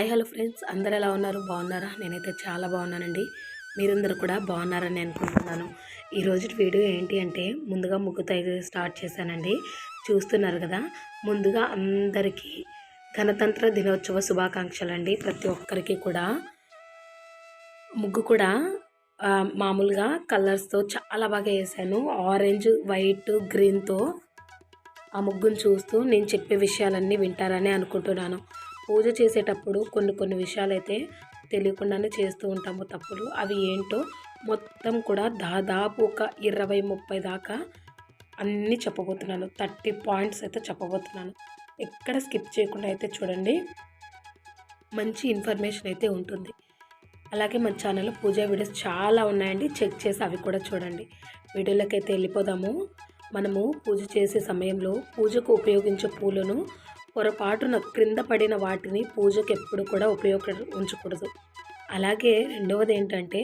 Hi hello friends అందరు ఎలా ఉన్నారు? బాగున్నారా? నేనైతే చాలా బాగున్నానండి. మీరందరూ కూడా బాగున్నారని అనుకుంటున్నాను. ఈరోజు వీడియో ఏంటి అంటే ముందుగా ముగ్గుతో అయితే స్టార్ట్ చేశానండి. చూస్తున్నారు కదా ముందుగా అందరికీ గణతంత్ర దినోత్సవ శుభాకాంక్షలు అండి ప్రతి ఒక్కరికి కూడా. ముగ్గు కూడా మామూలుగా కలర్స్తో చాలా బాగా వేసాను. ఆరెంజ్ వైట్ గ్రీన్తో ఆ ముగ్గును చూస్తూ నేను చెప్పే విషయాలన్నీ వింటారని అనుకుంటున్నాను. పూజ చేసేటప్పుడు కొన్ని కొన్ని విషయాలు అయితే తెలియకుండానే చేస్తూ ఉంటాము తప్పులు. అవి ఏంటో మొత్తం కూడా దాదాపు ఒక ఇరవై ముప్పై దాకా అన్నీ చెప్పబోతున్నాను. థర్టీ పాయింట్స్ అయితే చెప్పబోతున్నాను. ఎక్కడ స్కిప్ చేయకుండా అయితే చూడండి. మంచి ఇన్ఫర్మేషన్ అయితే ఉంటుంది. అలాగే మన ఛానల్లో పూజా వీడియోస్ చాలా ఉన్నాయండి. చెక్ చేసి అవి కూడా చూడండి. వీడియోలకైతే వెళ్ళిపోదాము. మనము పూజ చేసే సమయంలో పూజకు ఉపయోగించే పూలను పొరపాటున క్రింద పడిన వాటిని పూజకు ఎప్పుడు కూడా ఉపయోగ ఉంచకూడదు. అలాగే రెండవది ఏంటంటే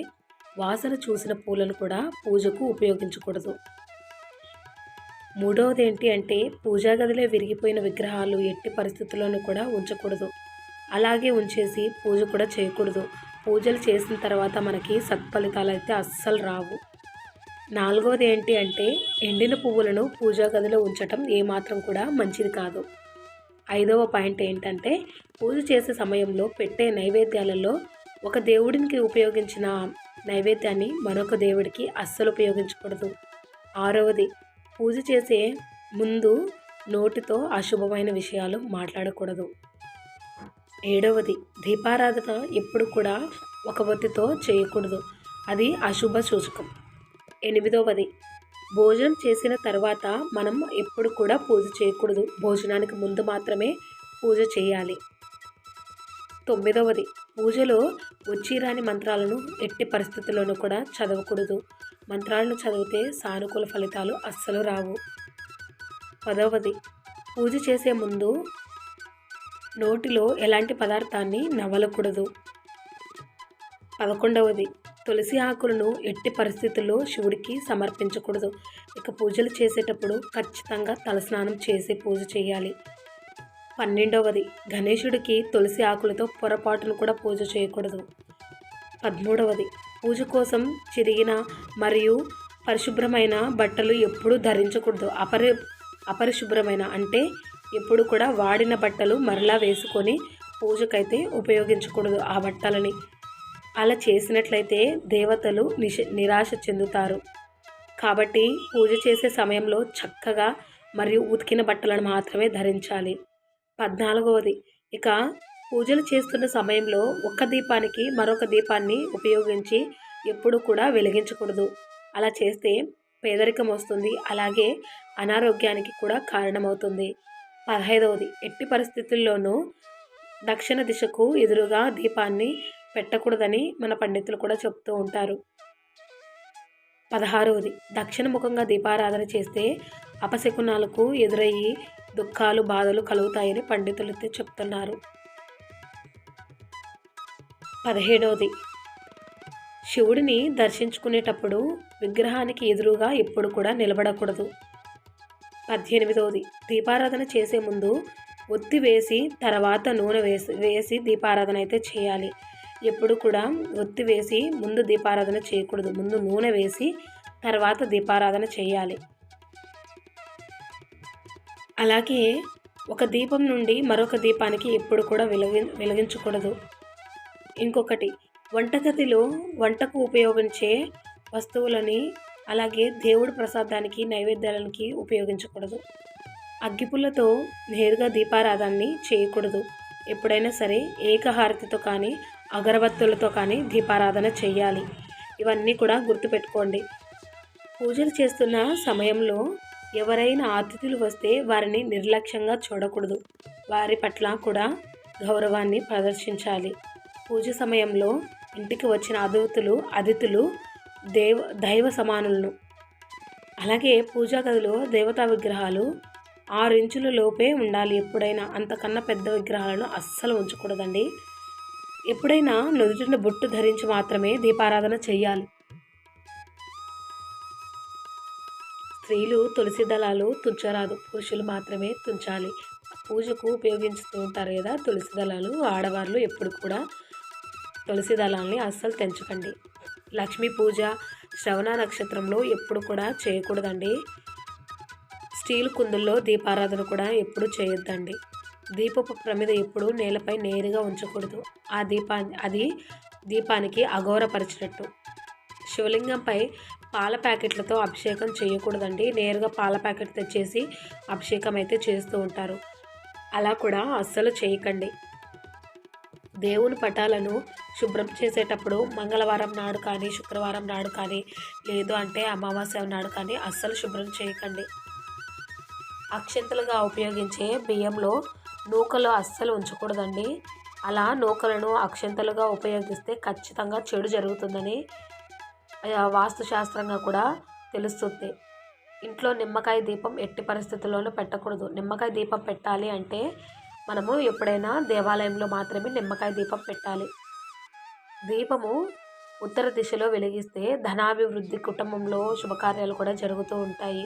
వాసన చూసిన పూలను కూడా పూజకు ఉపయోగించకూడదు. మూడవది ఏంటి అంటే పూజా గదిలో విరిగిపోయిన విగ్రహాలు ఎట్టి పరిస్థితుల్లోనూ కూడా ఉంచకూడదు. అలాగే ఉంచేసి పూజ కూడా చేయకూడదు. పూజలు చేసిన తర్వాత మనకి సత్ఫలితాలు అయితే అస్సలు రావు. నాలుగవది ఏంటి అంటే ఎండిన పువ్వులను పూజా గదిలో ఉంచటం ఏమాత్రం కూడా మంచిది కాదు. ఐదవ పాయింట్ ఏంటంటే పూజ చేసే సమయంలో పెట్టే నైవేద్యాలలో ఒక దేవుడికి ఉపయోగించిన నైవేద్యాన్ని మరొక దేవుడికి అస్సలు ఉపయోగించకూడదు. ఆరవది పూజ చేసే ముందు నోటితో అశుభమైన విషయాలు మాట్లాడకూడదు. ఏడవది దీపారాధన ఎప్పుడు కూడా ఒక ఒత్తితో చేయకూడదు. అది అశుభ సూచకం. ఎనిమిదవది భోజనం చేసిన తర్వాత మనం ఎప్పుడు కూడా పూజ చేయకూడదు. భోజనానికి ముందు మాత్రమే పూజ చేయాలి. తొమ్మిదవది పూజలో వచ్చిరాని మంత్రాలను ఎట్టి పరిస్థితుల్లోనూ కూడా చదవకూడదు. మంత్రాలను చదివితే సానుకూల ఫలితాలు అస్సలు రావు. పదవది పూజ చేసే ముందు నోటిలో ఎలాంటి పదార్థాన్ని నవలకూడదు. పదకొండవది తులసి ఆకులను ఎట్టి పరిస్థితుల్లో శివుడికి సమర్పించకూడదు. ఇక పూజలు చేసేటప్పుడు ఖచ్చితంగా తలస్నానం చేసి పూజ చేయాలి. పన్నెండవది గణేశుడికి తులసి ఆకులతో పొరపాటును కూడా పూజ చేయకూడదు. పదమూడవది పూజ కోసం చిరిగిన మరియు పరిశుభ్రమైన బట్టలు ఎప్పుడూ ధరించకూడదు. అపరి అపరిశుభ్రమైన అంటే ఎప్పుడు కూడా వాడిన బట్టలు మరలా వేసుకొని పూజకైతే ఉపయోగించకూడదు ఆ బట్టలని. అలా చేసినట్లయితే దేవతలు నిష నిరాశ చెందుతారు. కాబట్టి పూజ చేసే సమయంలో చక్కగా మరియు ఉతికిన బట్టలను మాత్రమే ధరించాలి. పద్నాలుగవది ఇక పూజలు చేస్తున్న సమయంలో ఒక్క దీపానికి మరొక దీపాన్ని ఉపయోగించి ఎప్పుడు కూడా వెలిగించకూడదు. అలా చేస్తే పేదరికం వస్తుంది అలాగే అనారోగ్యానికి కూడా కారణమవుతుంది. పదహైదవది ఎట్టి పరిస్థితుల్లోనూ దక్షిణ దిశకు ఎదురుగా దీపాన్ని పెట్టకూడదని మన పండితులు కూడా చెప్తూ ఉంటారు. పదహారవది. దక్షిణముఖంగా దీపారాధన చేస్తే అపశకునాలకు ఎదురయ్యి దుఃఖాలు బాధలు కలుగుతాయని పండితులు అయితే చెప్తున్నారు. పదిహేడవది. శివుడిని దర్శించుకునేటప్పుడు విగ్రహానికి ఎదురుగా ఎప్పుడు కూడా నిలబడకూడదు. పద్దెనిమిదవది. దీపారాధన చేసే ముందు ఒత్తి వేసి తర్వాత నూనె వేసి వేసి దీపారాధన అయితే చేయాలి. ఎప్పుడు కూడా ఒత్తి వేసి ముందు దీపారాధన చేయకూడదు. ముందు నూనె వేసి తర్వాత దీపారాధన చేయాలి. అలాగే ఒక దీపం నుండి మరొక దీపానికి ఎప్పుడు కూడా వెలిగి వెలిగించకూడదు. ఇంకొకటి వంటగదిలో వంటకు ఉపయోగించే వస్తువులని అలాగే దేవుడి ప్రసాదానికి నైవేద్యాలకి ఉపయోగించకూడదు. అగ్గిపుల్లతో నేరుగా దీపారాధాన్ని చేయకూడదు. ఎప్పుడైనా సరే ఏకహారతితో కానీ అగరబత్తులతో కానీ దీపారాధన చేయాలి ఇవన్నీ కూడా గుర్తుపెట్టుకోండి. పూజలు చేస్తున్న సమయంలో ఎవరైనా అతిథులు వస్తే వారిని నిర్లక్ష్యంగా చూడకూడదు. వారి పట్ల కూడా గౌరవాన్ని ప్రదర్శించాలి. పూజ సమయంలో ఇంటికి వచ్చిన అతిథులు అతిథులు దేవ దైవ సమానులను. అలాగే పూజా గదిలో దేవతా విగ్రహాలు ఆరు ఇంచుల లోపే ఉండాలి. ఎప్పుడైనా అంతకన్నా పెద్ద విగ్రహాలను అస్సలు ఉంచకూడదండి. ఎప్పుడైనా నుదుటిన బొట్టు ధరించి మాత్రమే దీపారాధన చేయాలి స్త్రీలు తులసి దళాలు తుంచరాదు. పురుషులు మాత్రమే తుంచాలి. పూజకు ఉపయోగించుతూ ఉంటారు కదా తులసి దళాలు. ఆడవాళ్ళు ఎప్పుడు కూడా తులసి దళాలని అస్సలు తెంచకండి. లక్ష్మీ పూజ శ్రవణ నక్షత్రంలో ఎప్పుడు కూడా చేయకూడదండి. స్టీల్ కుందుల్లో దీపారాధన కూడా ఎప్పుడు చేయొద్దండి. దీపపు ప్రమిద ఎప్పుడు నేలపై నేరుగా ఉంచకూడదు. ఆ దీపా అది దీపానికి అఘోరపరిచినట్టు. శివలింగంపై పాల ప్యాకెట్లతో అభిషేకం చేయకూడదండి. నేరుగా పాల ప్యాకెట్ తెచ్చేసి అభిషేకం అయితే చేస్తూ ఉంటారు. అలా కూడా అస్సలు చేయకండి. దేవుని పటాలను శుభ్రం చేసేటప్పుడు మంగళవారం నాడు కానీ శుక్రవారం నాడు కానీ లేదు అంటే అమావాస్య నాడు కానీ అస్సలు శుభ్రం చేయకండి. అక్షంతలుగా ఉపయోగించే బియ్యంలో నూకలు అస్సలు ఉంచకూడదండి. అలా నూకలను అక్షంతలుగా ఉపయోగిస్తే ఖచ్చితంగా చెడు జరుగుతుందని వాస్తుశాస్త్రంగా కూడా తెలుస్తుంది. ఇంట్లో నిమ్మకాయ దీపం ఎట్టి పరిస్థితుల్లోనూ పెట్టకూడదు. నిమ్మకాయ దీపం పెట్టాలి అంటే మనము ఎప్పుడైనా దేవాలయంలో మాత్రమే నిమ్మకాయ దీపం పెట్టాలి. దీపము ఉత్తర దిశలో వెలిగిస్తే ధనాభివృద్ధి కుటుంబంలో శుభకార్యాలు కూడా జరుగుతూ ఉంటాయి.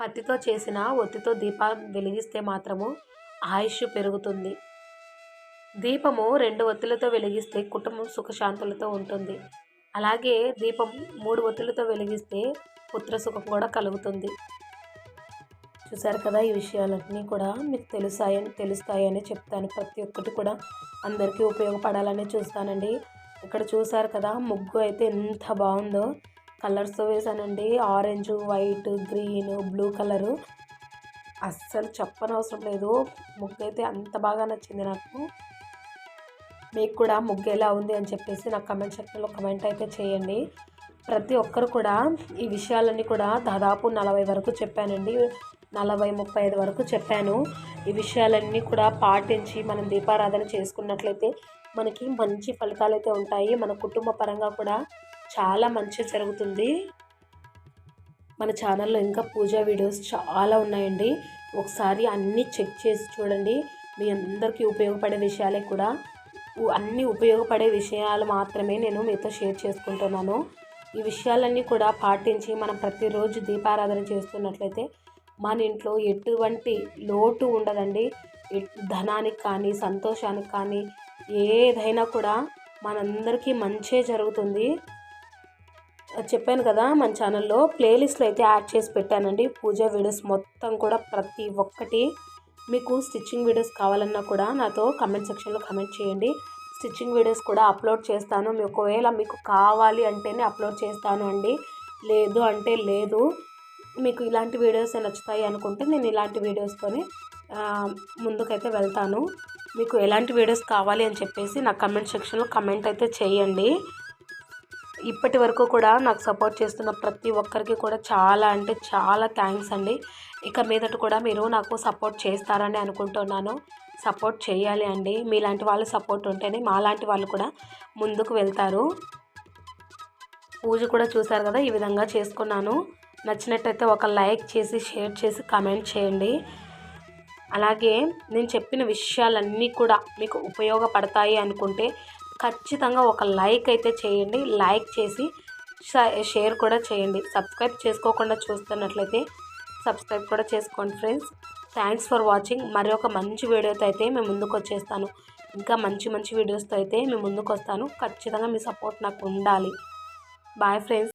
పత్తితో చేసిన ఒత్తితో దీపం వెలిగిస్తే మాత్రము ఆయుష్ పెరుగుతుంది. దీపము రెండు ఒత్తులతో వెలిగిస్తే కుటుంబం సుఖశాంతులతో ఉంటుంది. అలాగే దీపం మూడు ఒత్తులతో వెలిగిస్తే పుత్ర సుఖం కూడా కలుగుతుంది. చూసారు కదా ఈ విషయాలన్నీ కూడా మీకు తెలుసాయని తెలుస్తాయని చెప్తాను. ప్రతి ఒక్కటి కూడా అందరికీ ఉపయోగపడాలని చూస్తానండి. ఇక్కడ చూసారు కదా ముగ్గు అయితే ఎంత బాగుందో. కలర్స్తో వేసానండి. Orange white green blue colour. అస్సలు చెప్పనవసరం లేదు. ముగ్గు అయితే అంత బాగా నచ్చింది నాకు. మీకు కూడా ముగ్గు ఎలా ఉంది అని చెప్పేసి నాకు కమెంట్ సెక్షన్లో కమెంట్ అయితే చేయండి. ప్రతి ఒక్కరు కూడా ఈ విషయాలన్నీ కూడా దాదాపు నలభై వరకు చెప్పానండి. నలభై ముప్పై ఐదు వరకు చెప్పాను. ఈ విషయాలన్నీ కూడా పాటించి మనం దీపారాధన చేసుకున్నట్లయితే మనకి మంచి ఫలితాలు అయితే ఉంటాయి. మన కుటుంబ పరంగా కూడా చాలా మంచి జరుగుతుంది. మన ఛానల్లో ఇంకా పూజా వీడియోస్ చాలా ఉన్నాయండి. ఒకసారి అన్నీ చెక్ చేసి చూడండి. మీ అందరికీ ఉపయోగపడే విషయాలే కూడా. అన్నీ అన్ని ఉపయోగపడే విషయాలు మాత్రమే నేను మీతో షేర్ చేసుకుంటున్నాను. ఈ విషయాలన్నీ కూడా పాటించి మనం ప్రతిరోజు దీపారాధన చేస్తున్నట్లయితే మన ఇంట్లో ఎటువంటి లోటు ఉండదండి. ధనానికి కానీ సంతోషానికి కానీ ఏదైనా కూడా మనందరికీ మంచే జరుగుతుంది. చెప్పాను కదా మన ఛానల్లో ప్లేలిస్ట్లో అయితే యాడ్ చేసి పెట్టానండి. పూజ వీడియోస్ మొత్తం కూడా ప్రతి ఒక్కటి. మీకు స్టిచ్చింగ్ వీడియోస్ కావాలన్నా కూడా నాతో కమెంట్ సెక్షన్లో కమెంట్ చేయండి. స్టిచ్చింగ్ వీడియోస్ కూడా అప్లోడ్ చేస్తాను. మీ ఒకవేళ మీకు కావాలి అంటేనే అప్లోడ్ చేస్తాను అండి. లేదు అంటే లేదు. మీకు ఇలాంటి వీడియోస్ నచ్చుతాయి అనుకుంటే నేను ఇలాంటి వీడియోస్తోనే ముందుకైతే వెళ్తాను. మీకు ఎలాంటి వీడియోస్ కావాలి అని చెప్పేసి నా కమెంట్ సెక్షన్లో కమెంట్ అయితే చేయండి. ఇప్పటి వరకు కూడా నాకు సపోర్ట్ చేస్తున్న ప్రతి ఒక్కరికి కూడా చాలా అంటే చాలా థ్యాంక్స్ అండి. ఇక మీదట కూడా మీరు నాకు సపోర్ట్ చేస్తారని అనుకుంటున్నాను. సపోర్ట్ చేయాలి అండి. మీలాంటి వాళ్ళు సపోర్ట్ ఉంటేనే మాలాంటి వాళ్ళు కూడా ముందుకు వెళ్తారు. పూజ కూడా చూసారు కదా ఈ విధంగా చేసుకున్నాను. నచ్చినట్టయితే ఒక లైక్ చేసి షేర్ చేసి కమెంట్ చేయండి. అలాగే నేను చెప్పిన విషయాలన్నీ కూడా మీకు ఉపయోగపడతాయి అనుకుంటే ఖచ్చితంగా ఒక లైక్ అయితే చేయండి. లైక్ చేసి షేర్ కూడా చేయండి. సబ్స్క్రైబ్ చేసుకోకుండా చూస్తున్నట్లయితే సబ్స్క్రైబ్ కూడా చేసుకోండి ఫ్రెండ్స్. Thanks for watching. మరి ఒక మంచి వీడియోతో అయితే మేము ముందుకు వచ్చేస్తాను. ఇంకా మంచి మంచి వీడియోస్తో అయితే మేము ముందుకు వస్తాను. ఖచ్చితంగా మీ సపోర్ట్ నాకు ఉండాలి. Boy friends.